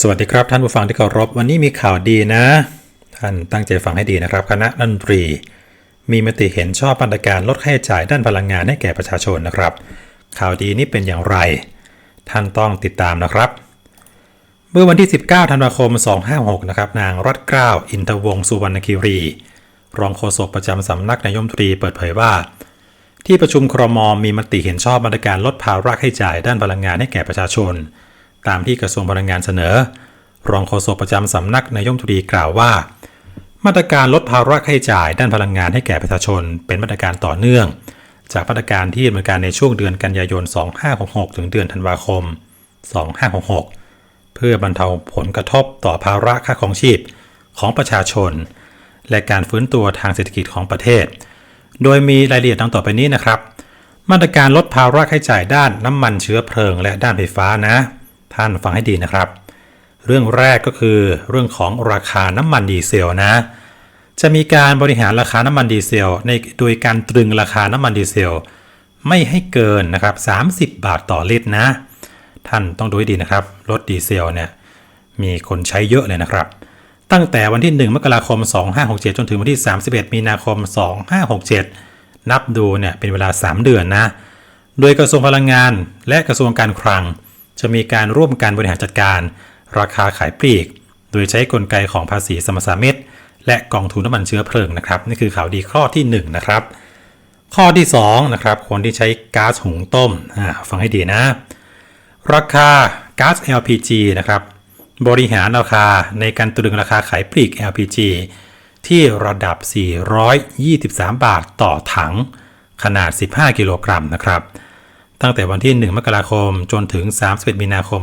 สวัสดีครับท่านผู้ฟังที่เคารพวันนี้มีข่าวดีนะ ท่านตั้งใจฟังให้ดีนะครับ คณะรัฐมนตรี มีมติเห็นชอบมาตรการลดค่าใช้จ่ายด้านพลังงานให้แก่ประชาชนนะครับ ข่าวดีนี้เป็นอย่างไร ท่านต้องติดตามนะครับ เมื่อวันที่ 19 ธันวาคม 256 นะครับ นางรัตเกล้าอินทวงศ์สุวรรณคิรี รองโฆษกประจำสำนักนายมนตรีเปิดเผยว่า ที่ประชุมครมมีมติเห็นชอบมาตรการลดภาระค่าใช้จ่ายด้านพลังงานให้แก่ประชาชน ตามที่กระทรวงพลังงานเสนอ รองโฆษกประจำสำนักนายกรัฐมตรีกล่าวว่า มาตรการลดภาระค่าใช้จ่ายด้านพลังงานให้แก่ประชาชน เป็นมาตรการต่อเนื่อง จากมาตรการที่ดำเนินการในช่วงเดือนกันยายน 2566 ถึงเดือนธันวาคม 2566 เพื่อบรรเทาผลกระทบต่อภาระค่าครองชีพของประชาชน และการฟื้นตัวทางเศรษฐกิจของประเทศ โดยมีรายละเอียดดังต่อไปนี้นะครับ มาตรการลดภาระค่าใช้จ่ายด้านน้ำมันเชื้อเพลิง และด้านไฟฟ้านะ ท่านฟังให้ดีนะครับ เรื่องแรกก็คือเรื่องของราคาน้ำมันดีเซลนะ จะมีการบริหารราคาน้ำมันดีเซลในโดยการตรึงราคาน้ำมันดีเซล ไม่ให้เกินนะครับ 30 บาทต่อลิตรนะ ท่านต้องดูให้ดีนะครับรถดีเซลเนี่ยมีคนใช้เยอะเลยนะครับ ตั้งแต่วันที่ 1 มกราคม 2567 จนถึงวันที่ 31 มีนาคม 2567 นับดูเนี่ยเป็นเวลา 3 เดือนนะ โดยกระทรวงพลังงานและกระทรวงการคลัง จะมีการร่วมกันบริหารจัดการ ราคาขายปลีก โดยใช้กลไกของภาษีสมรสามิตรและกองทุนน้ำมันเชื้อเพลิงนะครับนี่คือข่าวดีข้อที่1นะครับข้อที่2นะครับคนที่ใช้ก๊าซหุงต้มฟังให้ดีนะ ราคาก๊าซ LPG นะครับบริหารราคาในการตรึงราคาขายปลีก LPG ที่ระดับ 423 บาทต่อถัง ขนาด 15 กิโลกรัมนะครับ ตั้งแต่วันที่ 1 มกราคมจนถึง 31 มีนาคม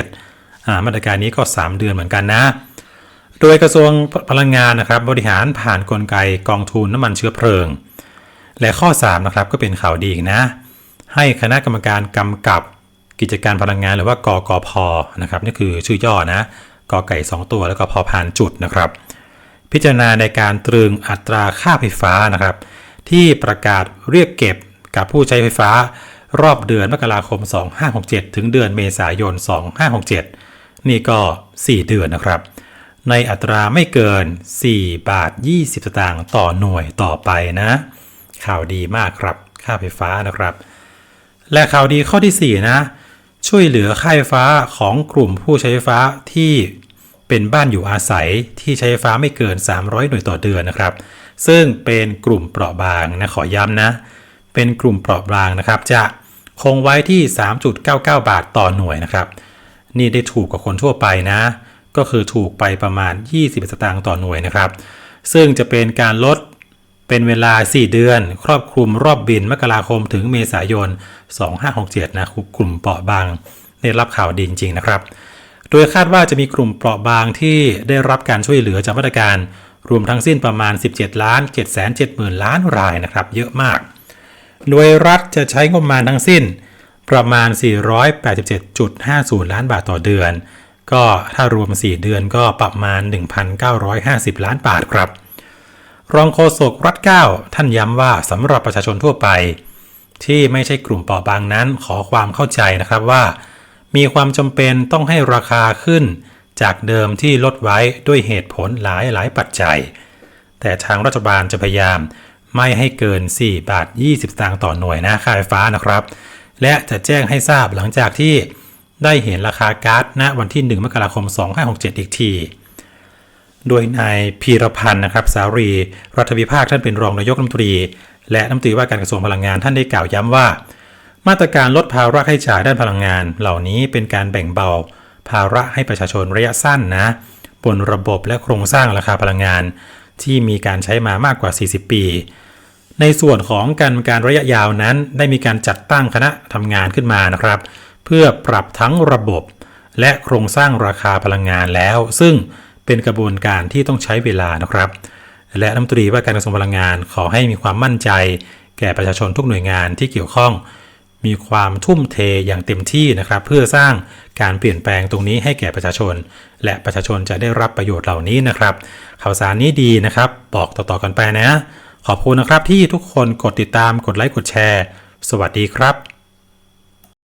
2567 มาตรการนี้ก็ 3 เดือนเหมือนกันนะ โดยกระทรวงพลังงานนะครับบริหารผ่านนกลไกกองทุนน้ำมันเชื้อเพลิง และข้อ 3 นะครับก็เป็นข่าวดีอีกนะ ให้คณะกรรมการกำกับกิจการพลังงานหรือว่ากกพนะครับนี่คือชื่อย่อนะกอไก่ 2 ตัวแล้วก็พอพานจุดนะครับ พิจารณาในการตรึงอัตราค่าไฟฟ้านะครับ ที่ประกาศเรียกเก็บกับผู้ใช้ไฟฟ้า รอบเดือนมกราคม 2567 ถึงเดือนเมษายน 2567 นี่ก็ 4 เดือนนะครับ ในอัตราไม่เกิน 4 บาท 20 สตางค์ต่อหน่วยต่อไปนะ ข่าวดีมากครับ ค่าไฟฟ้านะครับ และข่าวดีข้อที่ 4 นะ ช่วยเหลือค่าไฟฟ้าของกลุ่มผู้ใช้ไฟฟ้าที่เป็นบ้านอยู่อาศัยที่ใช้ไฟฟ้าไม่เกิน 300 หน่วยต่อเดือนนะครับ ซึ่งเป็นกลุ่มเปราะบางนะขอย้ำนะ เป็นกลุ่มเปราะบางนะครับจะ คงไว้ที่ 3.99 บาทต่อหน่วยนะครับ นี่ได้ถูกกว่าคนทั่วไปนะ ก็คือถูกไปประมาณ 20 สตางค์ต่อหน่วยนะครับ ซึ่งจะเป็นการลดเป็นเวลา 4 เดือน ครอบคลุมรอบบินมกราคมถึงเมษายน 2567 นะกลุ่มเปราะบางได้รับข่าวดีจริง ๆ นะครับ โดยคาดว่าจะมีกลุ่มเปราะบางที่ได้รับการช่วยเหลือจากมาตรการ รวมทั้งสิ้นประมาณ 17 ล้าน7 7 0 0 0ล้านรายนะครับ เยอะมาก โดยรัฐจะใช้งบประมาณทั้งสิ้นประมาณ 487.50 ล้านบาทต่อเดือน ก็ถ้ารวม 4 เดือนก็ประมาณ 1,950 ล้านบาทครับ รองโฆษกรัฐเก้าท่านย้ำว่าสำหรับประชาชนทั่วไป ที่ไม่ใช่กลุ่มเปราะบางนั้นขอความเข้าใจนะครับว่า มีความจำเป็นต้องให้ราคาขึ้น จากเดิมที่ลดไว้ด้วยเหตุผลหลายหลายปัจจัย แต่ทางรัฐบาลจะพยายาม ไม่ให้เกิน 4 บาท 20สตางค์ต่อหน่วยนะค่าไฟฟ้านะครับ และจะแจ้งให้ทราบหลังจากที่ได้เห็นราคาก๊าซณวันที่ 1 มกราคม 2567 อีกที โดยนายพีรพันธ์นะครับ สารีรัฐวิภาคท่านเป็นรองนายกรัฐมนตรี และรัฐมนตรีว่าการกระทรวงพลังงานท่านได้กล่าวย้ำว่า มาตรการลดภาระค่าใช้จ่ายด้านพลังงาน เหล่านี้เป็นการแบ่งเบา ภาระให้ประชาชนระยะสั้นนะบนระบบและโครงสร้างราคาพลังงาน ที่มีการใช้มามากกว่า 40 ปี ในส่วนของการการระยะยาวนั้น ได้มีการจัดตั้งคณะทำงานขึ้นมานะครับ เพื่อปรับทั้งระบบ และโครงสร้างราคาพลังงานแล้ว ซึ่งเป็นกระบวนการที่ต้องใช้เวลานะครับ และรัฐมนตรีว่าการกระทรวงพลังงานขอให้มีความมั่นใจ แก่ประชาชนทุกหน่วยงานที่เกี่ยวข้อง มีความทุ่มเทอย่างเต็มที่นะครับ เพื่อสร้างการเปลี่ยนแปลงตรงนี้ให้แก่ประชาชน และประชาชนจะได้รับประโยชน์เหล่านี้นะครับ ข่าวสารนี้ดีนะครับ บอกต่อๆกันไปนะ ขอบคุณนะครับที่ทุกคนกดติดตามกดไลค์กดแชร์ สวัสดีครับ